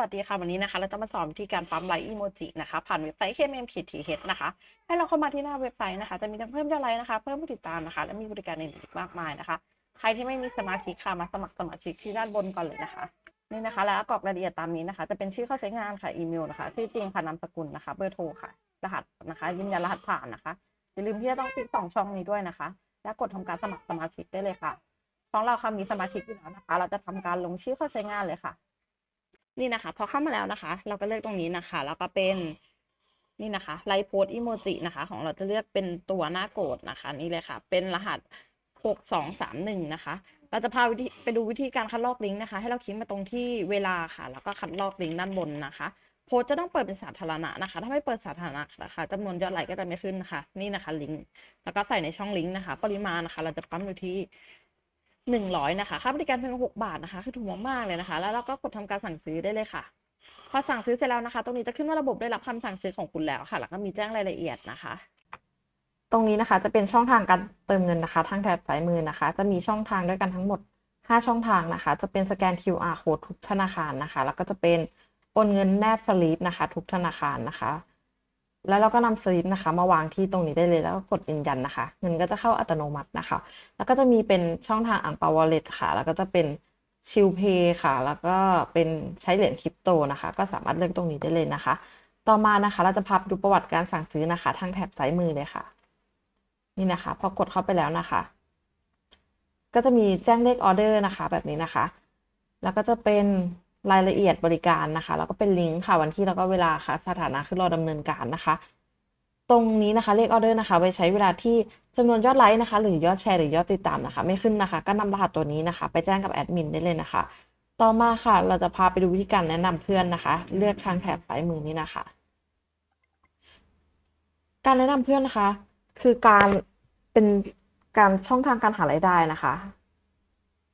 วัสดีค่ะวันนี้นะคะเราจะมาสอนวิธีการปั๊มไลค์อีโมจินะคะผ่านเว็บไซต์ KMPTH นะคะ ให้เราเข้ามาที่หน้าเว็บไซต์นะคะ จะมีทั้งเพิ่มยอดไลค์นะคะ เพิ่มผู้ติดตามนะคะ และมีบริการอื่นๆอีกมากมายนะคะ ใครที่ไม่มีสมาชิกค่ะมาสมัครสมาชิกที่ด้านบนก่อนเลยนะคะนี่นะคะ แล้วกรอกรายละเอียดตามนี้นะคะ จะเป็นชื่อเข้าใช้งานค่ะอีเมลนะคะชื่อจริงค่ะนามสกุลนะคะ เบอร์โทรค่ะ รหัสนะคะยืนยันรหัสผ่านนะคะอย่าลืมที่จะต้องติดสองช่องนี้ด้วยนะคะ และกดทำการสมัครสมาชิกได้เลยค่ะของเราค่ะมีสมาชิกอยู่แล้วนะคะ เราจะทำการลงชื่อเข้าใช้งานเลยค่ะ นี่นะคะ พอเข้ามาแล้วนะคะ เราก็เลือกตรงนี้นะคะ แล้วก็เป็นนี่นะคะไลโพสอีโมจินะคะ ของเราจะเลือกเป็นตัวหน้าโกรธนะคะ นี่เลยค่ะ เป็นรหัสหกสองสามหนึ่งนะคะ เราจะพาไปดูวิธีการคัดลอกลิงก์นะคะ ให้เราคลิกมาตรงที่เวลาค่ะ แล้วก็คัดลอกลิงก์ด้านบนนะคะโพสจะต้องเปิดเป็นสาธารณะนะคะ ถ้าไม่เปิดสาธารณะนะคะจำนวนยอดไลค์ก็จะไม่ขึ้นนะคะ นี่นะคะลิงก์ แล้วก็ใส่ในช่องลิงก์นะคะ ปริมาณนะคะ เราจะปั๊มอยู่ที่ หนึ่งร้อยนะคะ ค่าบริการเพียงหกบาทนะคะ คือถูกมากๆเลยนะคะ แล้วเราก็กดทำการสั่งซื้อได้เลยค่ะ พอสั่งซื้อเสร็จแล้วนะคะ ตรงนี้จะขึ้นว่าระบบได้รับคำสั่งซื้อของคุณแล้วค่ะ แล้วก็มีแจ้งรายละเอียดนะคะ ตรงนี้นะคะจะเป็นช่องทางการเติมเงินนะคะ ทางแถบซ้ายมือนะคะ จะมีช่องทางด้วยกันทั้งหมด 5 ช่องทางนะคะ จะเป็นสแกน QR code ทุกธนาคารนะคะ แล้วก็จะเป็นโอนเงินแนบสลิปนะคะ ทุกธนาคารนะคะ แล้วเราก็นำสลิปนะคะ มาวางที่ตรงนี้ได้เลยแล้วก็กดยืนยันนะคะ เงินก็จะเข้าอัตโนมัตินะคะ แล้วก็จะมีเป็นช่องทางอ่างเปาวอลเล็ตค่ะ แล้วก็จะเป็นชิลเพย์ค่ะ แล้วก็เป็นใช้เหรียญคริปโตนะคะ ก็สามารถเลือกตรงนี้ได้เลยนะคะ ต่อมานะคะ เราจะพาไปดูประวัติการสั่งซื้อนะคะ ทางแถบซ้ายมือเลยค่ะ นี่นะคะ พอกดเข้าไปแล้วนะคะ ก็จะมีแจ้งเลขออเดอร์นะคะ แบบนี้นะคะ แล้วก็จะเป็น รายละเอียดบริการนะคะ แล้วก็เป็นลิงก์ค่ะวันที่แล้วก็เวลาค่ะ สถานะคือรอดำเนินการนะคะ ตรงนี้นะคะเลขออเดอร์นะคะไว้ใช้เวลาที่จำนวนยอดไลค์นะคะ หรือยอดแชร์หรือยอดติดตามนะคะ ไม่ขึ้นนะคะ ก็นำรหัสตัวนี้นะคะ ไปแจ้งกับแอดมินได้เลยนะคะ ต่อมาค่ะ เราจะพาไปดูวิธีการแนะนำเพื่อนนะคะ เลือกทางแถบซ้ายมือนี้นะคะ การแนะนำเพื่อนนะคะ คือการเป็นการช่องทางการหารายได้นะคะ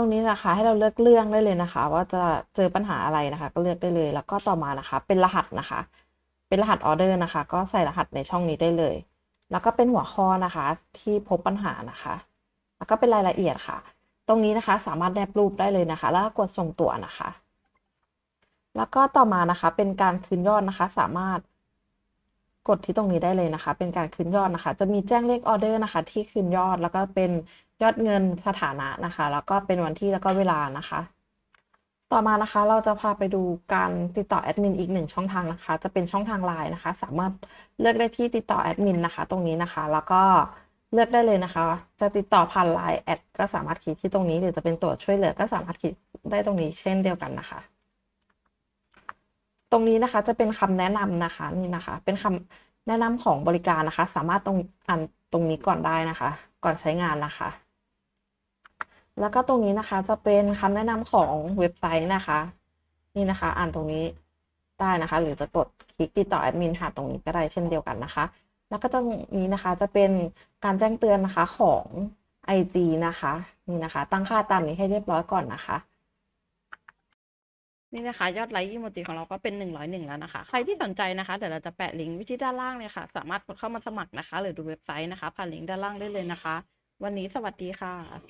ตรงนี้นะคะ ให้เราเลือกเรื่องได้เลยนะคะ ว่าจะเจอปัญหาอะไรนะคะ ก็เลือกได้เลย แล้วก็ต่อมานะคะ เป็นรหัสนะคะ เป็นรหัสออเดอร์นะคะ ก็ใส่รหัสในช่องนี้ได้เลย แล้วก็เป็นหัวข้อนะคะ ที่พบปัญหานะคะ แล้วก็เป็นรายละเอียดค่ะ ตรงนี้นะคะ สามารถแนบรูปได้เลยนะคะ แล้วก็กดส่งตัวนะคะ แล้วก็ต่อมานะคะ เป็นการคืนยอดนะคะ สามารถกดที่ตรงนี้ได้เลยนะคะ เป็นการคืนยอดนะคะ จะมีแจ้งเลขออเดอร์นะคะ ที่คืนยอดแล้วก็เป็น ยอดเงินสถานะนะคะ แล้วก็เป็นวันที่แล้วก็เวลานะคะ ต่อมานะคะเราจะพาไปดูการติดต่อแอดมินอีกหนึ่งช่องทางนะคะ จะเป็นช่องทางไลน์นะคะ สามารถเลือกได้ที่ติดต่อแอดมินนะคะ ตรงนี้นะคะ แล้วก็เลือกได้เลยนะคะ จะติดต่อผ่านไลน์แอดก็สามารถคลิกที่ตรงนี้หรือจะเป็นตัวช่วยเหลือก็สามารถคลิกได้ตรงนี้เช่นเดียวกันนะคะ ตรงนี้นะคะจะเป็นคำแนะนำนะคะนี่นะคะ เป็นคำแนะนำของบริการนะคะ สามารถตรงอ่านตรงนี้ก่อนได้นะคะ ก่อนใช้งานนะคะ แล้วก็ตรงนี้นะคะจะเป็นคำแนะนำของเว็บไซต์นะคะ นี่นะคะ อ่านตรงนี้ได้นะคะ หรือจะกดคลิกติดต่อแอดมินผ่าตรงนี้ก็ได้เช่นเดียวกันนะคะ แล้วก็ตรงนี้นะคะจะเป็นการแจ้งเตือนนะคะของ IG นะคะ นี่นะคะ ตั้งค่าตามนี้ให้เรียบร้อยก่อนนะคะ นี่นะคะ ยอดไลค์อีโมจิของเราก็เป็นหนึ่งร้อยหนึ่งแล้วนะคะ ใครที่สนใจนะคะเดี๋ยวเราจะแปะลิงก์ไว้ที่ด้านล่างเลยค่ะ สามารถกดเข้ามาสมัครนะคะ หรือดูเว็บไซต์นะคะ ผ่านลิงก์ด้านล่างได้เลยนะคะ วันนี้สวัสดีค่ะ